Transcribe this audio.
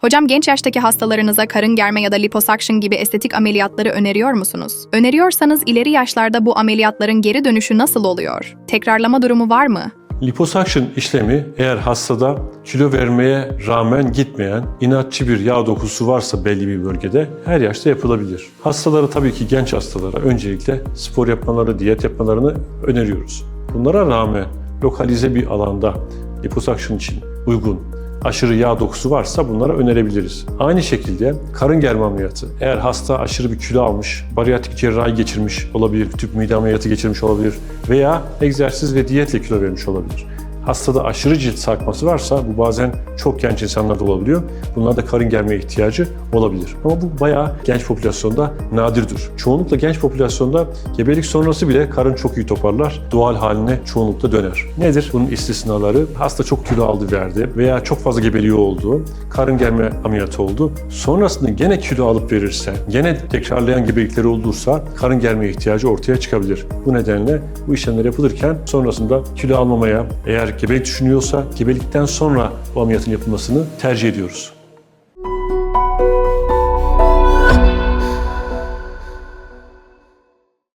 Hocam genç yaştaki hastalarınıza karın germe ya da liposuction gibi estetik ameliyatları öneriyor musunuz? Öneriyorsanız ileri yaşlarda bu ameliyatların geri dönüşü nasıl oluyor? Tekrarlama durumu var mı? Liposuction işlemi eğer hastada kilo vermeye rağmen gitmeyen inatçı bir yağ dokusu varsa belli bir bölgede her yaşta yapılabilir. Hastalara tabii ki genç hastalara öncelikle spor yapmaları, diyet yapmalarını öneriyoruz. Bunlara rağmen lokalize bir alanda liposuction için uygun aşırı yağ dokusu varsa bunlara önerebiliriz. Aynı şekilde karın germe ameliyatı. Eğer hasta aşırı bir kilo almış, bariyatrik cerrahi geçirmiş olabilir, tüp mide ameliyatı geçirmiş olabilir veya egzersiz ve diyetle kilo vermiş olabilir. Hastada aşırı cilt sarkması varsa bu bazen çok genç insanlarda olabiliyor. Bunlarda karın germeye ihtiyacı olabilir. Ama bu bayağı genç popülasyonda nadirdir. Çoğunlukla genç popülasyonda gebelik sonrası bile karın çok iyi toparlar. Doğal haline çoğunlukla döner. Nedir bunun istisnaları? Hasta çok kilo aldı verdi veya çok fazla gebeliği oldu. Karın germe ameliyatı oldu. Sonrasında gene kilo alıp verirse, gene tekrarlayan gebelikleri olursa karın germeye ihtiyacı ortaya çıkabilir. Bu nedenle bu işlemler yapılırken sonrasında kilo almamaya eğer gebelik düşünüyorsa gebelikten sonra bu ameliyatın yapılmasını tercih ediyoruz.